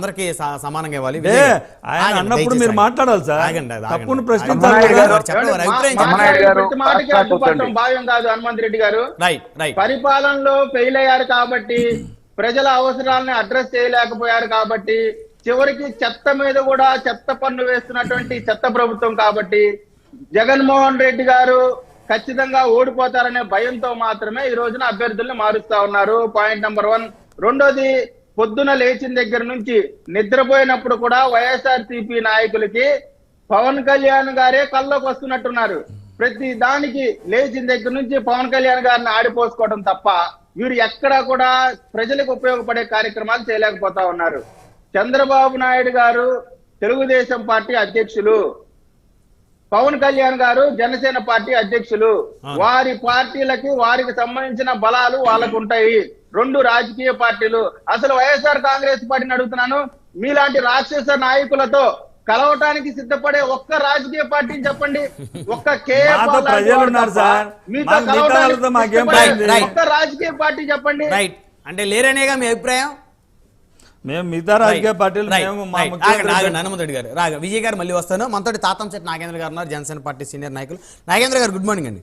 అందరికీ సమానంగా ఇవ్వాలి. ఆయన అన్నప్పుడు మీరు. మాట్లాడాలి సార్. తప్పును. ప్రశ్నించాలి పరిపాలనలో ఫెయిల్ అయ్యారు కాబట్టి ప్రజల అవసరాలను అడ్రస్ చేయలేకపోయారు కాబట్టి చివరికి చెత్త మీద కూడా చెత్త పన్ను వేస్తున్నటువంటి చెత్త ప్రభుత్వం కాబట్టి జగన్మోహన్ రెడ్డి గారు ఖచ్చితంగా ఓడిపోతారనే భయంతో మాత్రమే ఈ రోజున అభ్యర్థుల్ని మారుస్తా ఉన్నారు. పాయింట్ నెంబర్ వన్ రెండోది పొద్దున లేచిన దగ్గర నుంచి నిద్రపోయినప్పుడు కూడా వైఎస్ఆర్ నాయకులకి పవన్ కళ్యాణ్ గారే కల్లోకి వస్తున్నట్టున్నారు. ప్రతి దానికి లేచిన దగ్గర నుంచి పవన్ కళ్యాణ్ గారిని ఆడిపోసుకోవడం తప్ప వీరు ఎక్కడా కూడా ప్రజలకు ఉపయోగపడే కార్యక్రమాలు చేయలేకపోతా ఉన్నారు. చంద్రబాబు నాయుడు గారు తెలుగుదేశం పార్టీ అధ్యక్షులు. పవన్ కళ్యాణ్ గారు జనసేన పార్టీ అధ్యక్షులు. వారి పార్టీలకి వారికి సంబంధించిన బలాలు వాళ్ళకు ఉంటాయి రెండు రాజకీయ పార్టీలు. అసలు వైఎస్ఆర్ కాంగ్రెస్ పార్టీని అడుగుతున్నాను. మీలాంటి రాక్షస నాయకులతో కలవటానికి సిద్ధపడే ఒక్క రాజకీయ పార్టీని చెప్పండి. ఒక్క రాజకీయ పార్టీ చెప్పండి. రైట్ అంటే లేరనేగా మీ అభిప్రాయం? మేము మిగతా రాజకీయ పార్టీలు రైట్, మేము మా రైట్. ముఖ్యమంత్రి ఆగండి, ఆగండి, హనుమంత్ రెడ్డి గారు. రాగ విజయ్ గారు మళ్ళీ వస్తాను. మనతోటి తాతంశెట్టి నాగేంద్ర గారు ఉన్నారు జనసేన పార్టీ సీనియర్ నాయకులు. నాగేంద్ర గారు గుడ్ మార్నింగ్ అండి.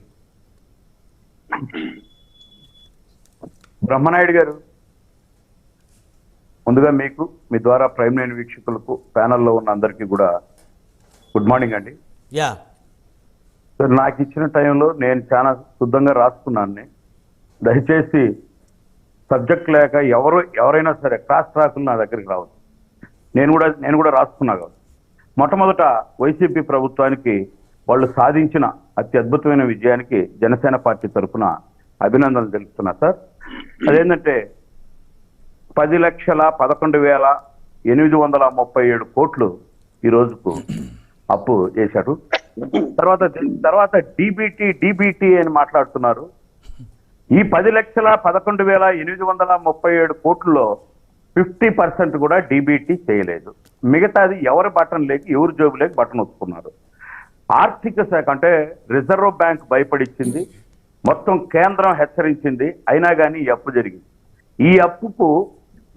బ్రహ్మనాయుడు గారు ముందుగా మీకు మీ ద్వారా ప్రైమ్ లైన్ వీక్షకులకు ప్యానల్లో ఉన్న అందరికీ కూడా గుడ్ మార్నింగ్ అండి. యా. సార్ నాకు ఇచ్చిన టైంలో నేను చాలా శుద్ధంగా రాసుకున్నాను. దయచేసి సబ్జెక్ట్ లేక ఎవరు ఎవరైనా సరే క్రాస్ ట్రాకులు నా దగ్గరికి రావచ్చు నేను కూడా నేను కూడా రాసుకున్నా కాదు మొట్టమొదట వైసీపీ ప్రభుత్వానికి వాళ్ళు సాధించిన అతి అద్భుతమైన విజయానికి జనసేన పార్టీ తరఫున అభినందనలు తెలుపుతున్నా సార్. అదేంటంటే పది లక్షల పదకొండు వేల ఎనిమిది వందల ముప్పై ఏడు కోట్లు ఈ రోజుకు అప్పు చేశారు. తర్వాత తర్వాత డిబిటి డిబిటి అని మాట్లాడుతున్నారు. ఈ పది లక్షల పదకొండు వేల ఎనిమిది వందల ముప్పై ఏడు కోట్లలో ఫిఫ్టీ పర్సెంట్ కూడా డిబిటి చేయలేదు. మిగతాది ఎవరి బటన్ లేక ఎవరి జోబులేక బటన్ ఒత్తుకున్నారు. ఆర్థిక శాఖ అంటే రిజర్వ్ బ్యాంక్ భయపడిచ్చింది. మొత్తం కేంద్రం హెచ్చరించింది అయినా కానీ ఈ అప్పు జరిగింది. ఈ అప్పుకు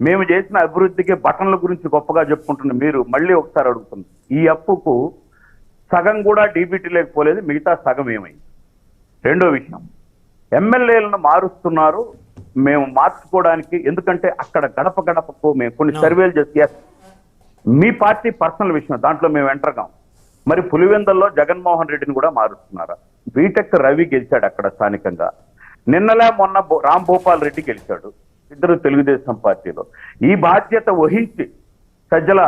మేము చేసిన అభివృద్ధికి బటన్ల గురించి గొప్పగా చెప్పుకుంటున్న మీరు మళ్ళీ ఒకసారి అడుగుతుంది ఈ అప్పుకు సగం కూడా డీబీటీ లేకపోలేదు మిగతా సగం ఏమైంది? రెండో విషయం ఎమ్మెల్యేలను మారుస్తున్నారు మేము మార్చుకోవడానికి ఎందుకంటే అక్కడ గడప గడపకు మేము కొన్ని సర్వేలు చేసి మీ పార్టీ పర్సనల్ విషయం దాంట్లో మేము ఎంటర్గాం మరి పులివెందల్లో జగన్మోహన్ రెడ్డిని కూడా మారుస్తున్నారా? బీటెక్ రవి గెలిచాడు అక్కడ స్థానికంగా. నిన్నలే మొన్న రామ్ భూపాల్ రెడ్డి గెలిచాడు ఇద్దరు తెలుగుదేశం పార్టీలో. ఈ బాధ్యత వహించి సజ్జల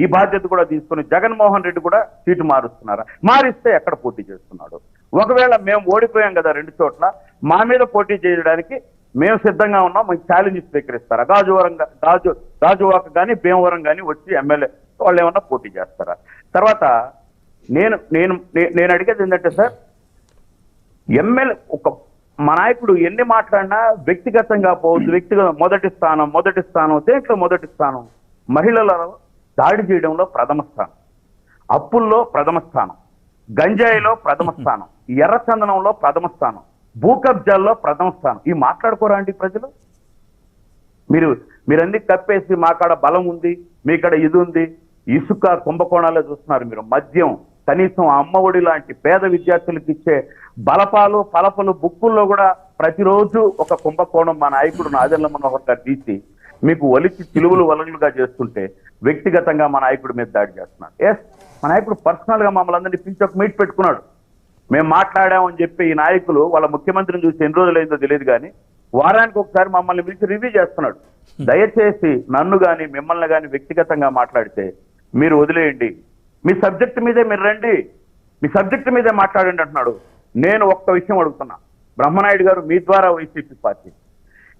ఈ బాధ్యత కూడా తీసుకుని జగన్మోహన్ రెడ్డి కూడా సీటు మారుస్తున్నారా. మారిస్తే ఎక్కడ పోటీ చేస్తున్నాడు? ఒకవేళ మేము ఓడిపోయాం కదా రెండు చోట్ల మా మీద పోటీ చేయడానికి మేము సిద్ధంగా ఉన్నాం మాకు ఛాలెంజ్ స్వీకరిస్తారా? గాజువరం రాజు గాజు గాజువాక కానీ భీమవరం కానీ వచ్చి ఎమ్మెల్యే వాళ్ళు ఏమన్నా పోటీ చేస్తారా? తర్వాత నేను నేను నేను అడిగేది ఏంటంటే సార్ ఎమ్మెల్యే ఒక మా నాయకుడు ఎన్ని మాట్లాడినా వ్యక్తిగతంగా పోవద్దు వ్యక్తిగత మొదటి స్థానం మొదటి స్థానం దేంట్లో మొదటి స్థానం? మహిళలలో దాడి చేయడంలో ప్రథమ స్థానం. అప్పుల్లో ప్రథమ స్థానం. గంజాయిలో ప్రథమ స్థానం. ఎర్రచందనంలో ప్రథమ స్థానం. భూకబ్జాల్లో ప్రథమ స్థానం. ఈ మాట్లాడుకోరా అండి ప్రజలు? మీరు మీరన్నీ కప్పేసి మా కాడ బలం ఉంది మీ కాడ ఇది ఉంది. ఇసుక కుంభకోణాలే చూస్తున్నారు మీరు. మద్యం కనీసం అమ్మఒడి లాంటి పేద విద్యార్థులకు ఇచ్చే బలపాలు పలపలు బుక్కుల్లో కూడా ప్రతిరోజు ఒక కుంభకోణం మా నాయకుడు నాదెల్ల మనోహర్ గారు తీసి మీకు ఒలిచి చిలువలు వలలుగా చేస్తుంటే వ్యక్తిగతంగా మా నాయకుడి మీద దాడి చేస్తున్నాడు. ఎస్ మా నాయకుడు పర్సనల్గా మమ్మల్ని అందరినీ పిలిచి ఒక మీట్ పెట్టుకున్నాడు. మేము మాట్లాడామని చెప్పి ఈ నాయకులు వాళ్ళ ముఖ్యమంత్రిని చూసి ఎన్ని రోజులైందో తెలియదు కానీ వారానికి ఒకసారి మమ్మల్ని పిలిచి రివ్యూ చేస్తున్నాడు. దయచేసి నన్ను గాని మిమ్మల్ని గాని వ్యక్తిగతంగా మాట్లాడితే మీరు వదిలేయండి. మీ సబ్జెక్ట్ మీదే మీరు రండి. మీ సబ్జెక్ట్ మీదే మాట్లాడండి అంటున్నాడు. నేను ఒక్క విషయం అడుగుతున్నా. బ్రహ్మనాయుడు గారు మీ ద్వారా వైసీపీ పార్టీ.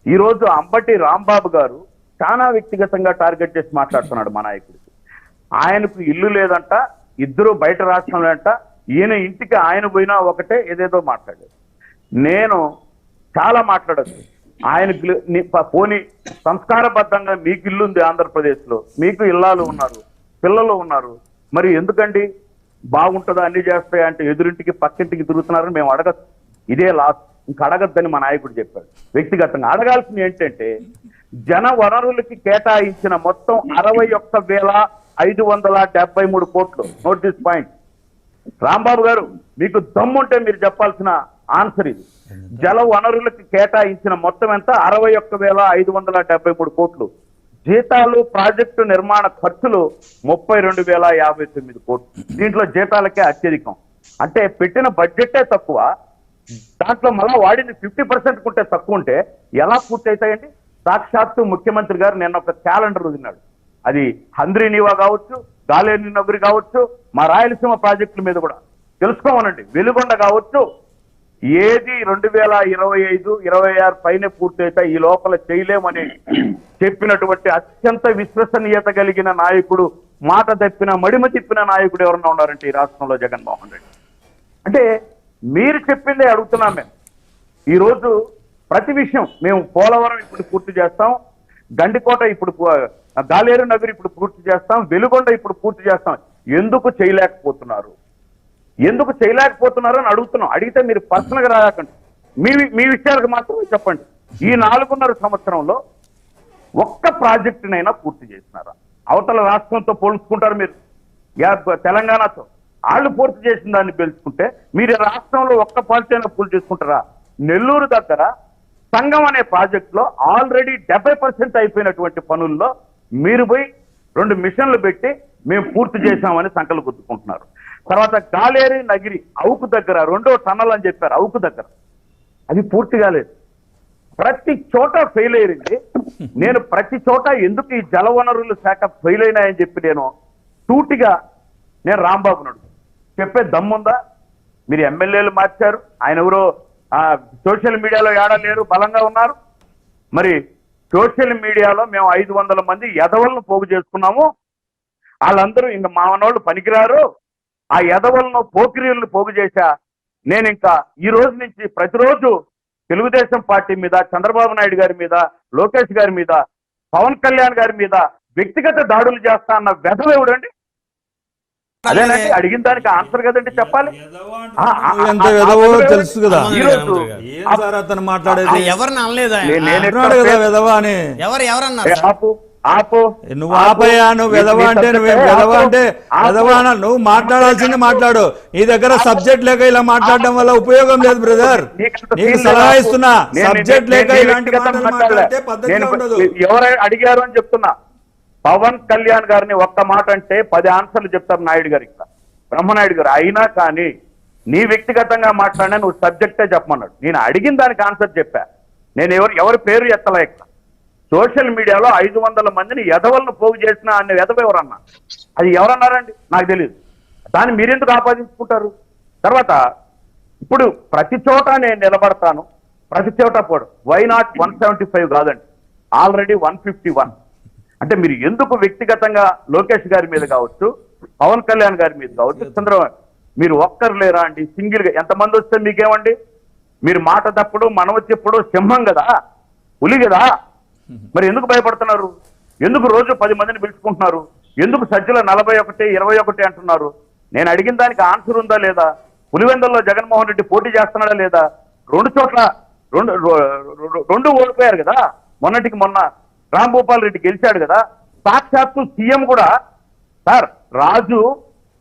ఈరోజు అంబటి రాంబాబు గారు చాలా వ్యక్తిగతంగా టార్గెట్ చేసి మాట్లాడుతున్నాడు మా నాయకుడికి ఆయనకు ఇల్లు లేదంట ఇద్దరు బయట రాష్ట్రంలో అంట. ఈయన ఇంటికి ఆయన పోయినా ఒకటే ఏదేదో మాట్లాడాడు. నేను చాలా మాట్లాడచ్చు ఆయన పోనీ సంస్కారబద్ధంగా మీకు ఇల్లు ఉంది మీకు ఇల్లాలు ఉన్నారు పిల్లలు ఉన్నారు. మరి ఎందుకండి? బాగుంటుందా? అన్ని చేస్తాయి అంటే ఎదురింటికి పక్కింటికి తిరుగుతున్నారని మేము అడగద్దు. ఇదే లాస్ట్ ఇంకా అడగద్దని మా నాయకుడు చెప్పాడు. వ్యక్తిగతంగా అడగాల్సింది ఏంటంటే జన వనరులకి కేటాయించిన మొత్తం అరవై ఒక్క వేల ఐదు వందల డెబ్బై మూడు కోట్లు. నోట్ దిస్ పాయింట్ రాంబాబు గారు మీకు దమ్ముంటే మీరు చెప్పాల్సిన ఆన్సర్ ఇది. జల వనరులకు కేటాయించిన మొత్తం ఎంత? అరవై ఒక్క వేల ఐదు వందల డెబ్బై మూడు కోట్లు. జీతాలు ప్రాజెక్టు నిర్మాణ ఖర్చులు ముప్పై రెండు వేల యాభై తొమ్మిది కోట్లు. దీంట్లో జీతాలకే అత్యధికం. అంటే పెట్టిన బడ్జెటే తక్కువ. దాంట్లో మళ్ళీ వాడింది ఫిఫ్టీ పర్సెంట్ ఉంటే తక్కువ ఉంటే ఎలా పూర్తవుతాయండి సాక్షాత్తు ముఖ్యమంత్రి గారు నిన్న ఒక క్యాలెండర్ వదిలినాడు. అది హంద్రి నీవా కావచ్చు గాలేని నగరి కావచ్చు మా రాయలసీమ ప్రాజెక్టుల మీద కూడా. తెలుసుకోమనండి. వెలుగొండ కావచ్చు ఏది రెండు వేల ఇరవై ఐదు ఇరవై ఆరు పైన పూర్తయితే ఈ లోపల చేయలేమని చెప్పినటువంటి అత్యంత విశ్వసనీయత కలిగిన నాయకుడు మాట తప్పిన మడిమ తిప్పిన నాయకుడు ఎవరన్నా ఉన్నారంటే ఈ రాష్ట్రంలో జగన్మోహన్ రెడ్డి. అంటే మీరు చెప్పిందే అడుగుతున్నాం మేము. ఈరోజు ప్రతి విషయం మేము పోలవరం ఇప్పుడు పూర్తి చేస్తాం గండికోట ఇప్పుడు గాలేరు నగర్ ఇప్పుడు పూర్తి చేస్తాం వెలుగొండ ఇప్పుడు పూర్తి చేస్తాం. ఎందుకు చేయలేకపోతున్నారు? ఎందుకు చేయలేకపోతున్నారో అని అడుగుతున్నాం. అడిగితే మీరు పర్సనల్గా రాకండి. మీ మీ విషయాలకు మాత్రమే చెప్పండి. ఈ నాలుగున్నర సంవత్సరంలో ఒక్క ప్రాజెక్టునైనా పూర్తి చేసినారా? అవతల రాష్ట్రంతో పోల్చుకుంటారు మీరు. తెలంగాణతో. వాళ్ళు పూర్తి చేసిన దాన్ని పిలుచుకుంటే మీరు రాష్ట్రంలో ఒక్క పార్టీ అయినా పూర్తి చేసుకుంటారా? నెల్లూరు దగ్గర సంఘం అనే ప్రాజెక్టులో ఆల్రెడీ డెబ్బై పర్సెంట్ అయిపోయినటువంటి పనుల్లో మీరు పోయి రెండు మిషన్లు పెట్టి మేము పూర్తి చేశామని సంకలు గుర్తుకుంటున్నారు. తర్వాత గాలేరి నగిరి అవుకు దగ్గర రెండో టన్నల్ అని చెప్పారు అవుకు దగ్గర. అది పూర్తి కాలేదు. ప్రతి చోట ఫెయిల్ అయ్యింది నేను ప్రతి చోట ఎందుకు ఈ జలవనరుల శాఖ ఫెయిల్ అయినాయని చెప్పి నేను సూటిగా నేను రాంబాబు నడు చెప్పే దమ్ముందా మీరు ఎమ్మెల్యేలు మార్చారు. ఆయన ఎవరో ఆ, సోషల్ మీడియాలో ఏడలేరు బలంగా ఉన్నారు. మరి సోషల్ మీడియాలో మేము ఐదు వందల మంది ఎదవలను పోగు చేసుకున్నాము. వాళ్ళందరూ ఇంకా మావనోళ్ళు పనికిరారు. ఆ ఎదవలను పోకిరీలను పోగు చేశా. నేను ఇంకా ఈ రోజు నుంచి ప్రతిరోజు తెలుగుదేశం పార్టీ మీద చంద్రబాబు నాయుడు గారి మీద లోకేష్ గారి మీద పవన్ కళ్యాణ్ గారి మీద వ్యక్తిగత దాడులు చేస్తా అన్న వెధవెవడండి అదేనండి అడిగిన దానికి ఆన్సర్ కదండి చెప్పాలి. తెలుసు కదా. ఈ రోజు ఏం సార్ అతను మాట్లాడేది? ఆ, ఎవరిని అనలేదు ఆయన. నేను- నేను అంటున్నాడు కదా వెధవా అని ఎవరు ఎవరన్నారు? నువ్వు అంటే అంటే మాట్లాడాల్సింది మాట్లాడు. నీ దగ్గర సబ్జెక్ట్ లేక ఇలా మాట్లాడడం వల్ల ఉపయోగం లేదు బ్రదర్ నీకు సలహా ఇస్తున్నా. సబ్జెక్ట్ లేక ఇలాంటి ఎవరు అడిగారు అని చెప్తున్నా? పవన్ కళ్యాణ్ గారిని ఒక్క మాట అంటే పది ఆన్సర్లు చెప్తారు నాయుడు గారు ఇక్కడ. బ్రహ్మనాయుడు గారు. అయినా కానీ నీ వ్యక్తిగతంగా మాట్లాడినా నువ్వు సబ్జెక్టే చెప్పమన్నాడు. నేను అడిగిన దానికి ఆన్సర్ చెప్పా. నేను ఎవరు ఎవరి పేరు ఎత్తలే ఇక్కడ? సోషల్ మీడియాలో ఐదు వందల మందిని ఎదవలను పోగు చేసిన అనే ఎదవ ఎవరన్నా? అది ఎవరన్నారండి? నాకు తెలియదు దాన్ని మీరెందుకు ఆపాదించుకుంటారు? తర్వాత ఇప్పుడు ప్రతి చోట నేను నిలబడతాను. ప్రతి చోట పోడు. Why not one seventy five కాదండి. ఆల్రెడీ వన్ ఫిఫ్టీ వన్ అంటే మీరు ఎందుకు వ్యక్తిగతంగా లోకేష్ గారి మీద కావచ్చు పవన్ కళ్యాణ్ గారి మీద కావచ్చు చంద్రబాబు మీరు ఒక్కరు లేరా అండి? సింగిల్గా ఎంతమంది వస్తే మీకేమండి? మీరు మాట తప్పుడు మనవ చెప్పుడు సింహం కదా? పులి కదా? మరి ఎందుకు భయపడుతున్నారు? ఎందుకు రోజు పది మందిని పిలుచుకుంటున్నారు? ఎందుకు సజ్జలో నలభై ఒకటి ఇరవై ఒకటి అంటున్నారు? నేను అడిగిన దానికి ఆన్సర్ ఉందా లేదా? పులివెందుల్లో జగన్మోహన్ రెడ్డి పోటీ చేస్తున్నాడా లేదా? రెండు చోట్ల రెండు రెండు ఓడిపోయారు కదా. మొన్నటికి మొన్న రామ్ గోపాల్ రెడ్డి గెలిచాడు కదా. సాక్షాత్తు సీఎం కూడా సార్ రాజు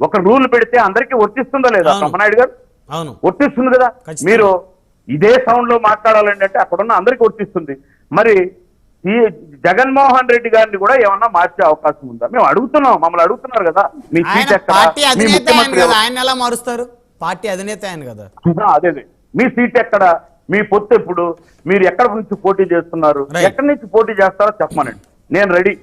ఒక రూల్ పెడితే అందరికీ వర్తిస్తుందా లేదా. బ్రహ్మనాయుడు గారు? వర్తిస్తుంది కదా. మీరు ఇదే సౌండ్లో మాట్లాడాలండి అంటే అక్కడ ఉన్న అందరికి వర్తిస్తుంది. మరి ఈ జగన్మోహన్ రెడ్డి గారిని కూడా ఏమన్నా మార్చే అవకాశం ఉందా? మేము అడుగుతున్నాం మమ్మల్ని అడుగుతున్నారు కదా. మీ ఆయన మారుస్తారు? పార్టీ అధినేత ఆయన కదా. అదే మీ సీట్ ఎక్కడ? మీ పొత్తు ఎప్పుడు? మీరు ఎక్కడ నుంచి పోటీ చేస్తున్నారు. ఎక్కడి నుంచి పోటీ చేస్తారో చెప్పమనండి. నేను రెడీ.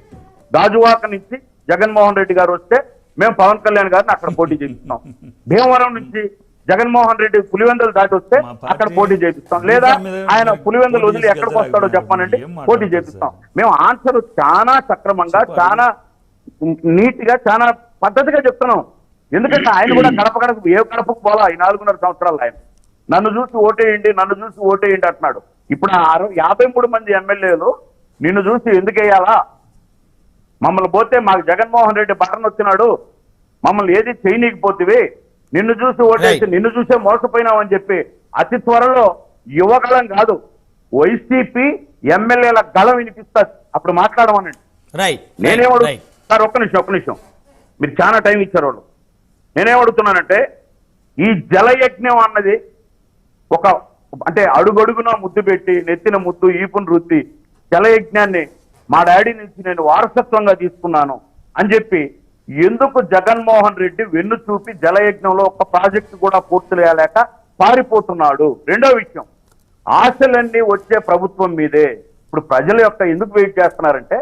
గాజువాక నుంచి జగన్మోహన్ రెడ్డి గారు వస్తే మేము పవన్ కళ్యాణ్ గారిని అక్కడ పోటీ చేపిస్తున్నాం భీమవరం నుంచి జగన్మోహన్ రెడ్డి పులివెందులు దాటి వస్తే అక్కడ పోటీ చేపిస్తాం. లేదా ఆయన పులివెందులు వదిలి ఎక్కడికి వస్తాడో ఏం పోటీ చేపిస్తాం. మేము ఆన్సర్ చాలా సక్రమంగా. చాలా నీట్గా చాలా పద్ధతిగా చెప్తున్నాం. ఎందుకంటే ఆయన కూడా గడప గడప ఏ గడపకు పోలా? ఈ నాలుగున్నర సంవత్సరాలు ఆయన. నన్ను చూసి ఓటేయండి నన్ను చూసి ఓటేయండి అంటున్నాడు. ఇప్పుడు ఆ అరవై యాభై మూడు మంది ఎమ్మెల్యేలు నిన్ను చూసి ఎందుకు వేయాలా? మమ్మల్ని పోతే మాకు జగన్మోహన్ రెడ్డి బటన్ వచ్చినాడు మమ్మల్ని ఏది చేయనీకపోతివి. నిన్ను చూసి ఓటేసి. నిన్ను చూసే మోసపోయినామని చెప్పి అతి త్వరలో యువగలం కాదు వైసీపీ ఎమ్మెల్యేల గళం వినిపిస్తారు అప్పుడు మాట్లాడమనండి. నేనేమడు సార్ ఒక్క నిమిషం ఒక్క నిమిషం. మీరు చాలా టైం ఇచ్చారు వాళ్ళు. నేనేమడుగుతున్నానంటే ఈ జలయజ్ఞం అన్నది ఒక అంటే అడుగడుగున ముద్దు పెట్టి నెత్తిన ముద్దు ఈపును రుద్ది జలయజ్ఞాన్ని మా డాడీ నుంచి నేను వారసత్వంగా తీసుకున్నాను అని చెప్పి ఎందుకు జగన్మోహన్ రెడ్డి వెన్ను చూపి జలయజ్ఞంలో ఒక ప్రాజెక్టు కూడా పూర్తి చేయలేక పారిపోతున్నాడు? రెండో విషయం ఆశలన్నీ వచ్చే ప్రభుత్వం మీదే. ఇప్పుడు ప్రజల యొక్క ఎందుకు వెయిట్ చేస్తున్నారంటే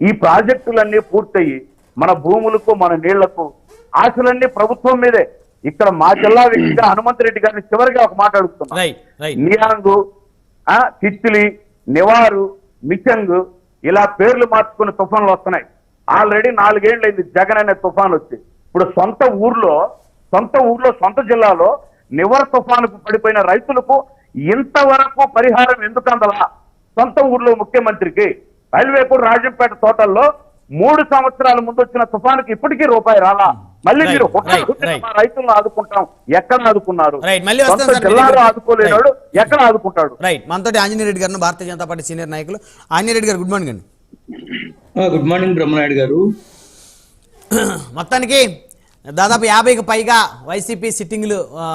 ఈ ప్రాజెక్టులన్నీ పూర్తయి మన భూములకు మన నీళ్ళకు ఆశలన్నీ ప్రభుత్వం మీదే. ఇక్కడ మా జిల్లా వ్యక్తిగా హనుమంత్ రెడ్డి గారిని చివరిగా ఒక మాట అడుగుతున్నా. నియాంగు తిత్తిలి నివారు మిచంగ్ ఇలా పేర్లు మార్చుకుని తుఫాన్లు వస్తున్నాయి. ఆల్రెడీ నాలుగేళ్ళైంది. జగన్ అనే తుఫాన్ వచ్చి. ఇప్పుడు సొంత ఊర్లో సొంత ఊర్లో సొంత జిల్లాలో నివర్ తుఫానుకు పడిపోయిన రైతులకు ఇంతవరకు పరిహారం ఎందుకు అందలా? సొంత ఊర్లో ముఖ్యమంత్రికి. రైల్వేపూర్ రాజంపేట తోటల్లో మూడు సంవత్సరాల ముందు వచ్చిన తుఫానుకి ఇప్పటికీ రూపాయి రాలా? మళ్ళీ మీరు రైతులను ఆదుకుంటాం. ఎక్కడ ఆదుకున్నారు? జిల్లాలో. ఆదుకోలేనాడు. ఎక్కడ ఆదుకుంటాడు? రైట్ మనతోటి ఆంజనేయ రెడ్డి గారు భారతీయ జనతా పార్టీ సీనియర్ నాయకులు. ఆంజనేయ రెడ్డి గారు గుడ్ మార్నింగ్ అండి. గుడ్ మార్నింగ్ బ్రహ్మనాయుడు గారు. మొత్తానికి దాదాపు యాభైకి పైగా వైసీపీ సిట్టింగ్లు ఆ,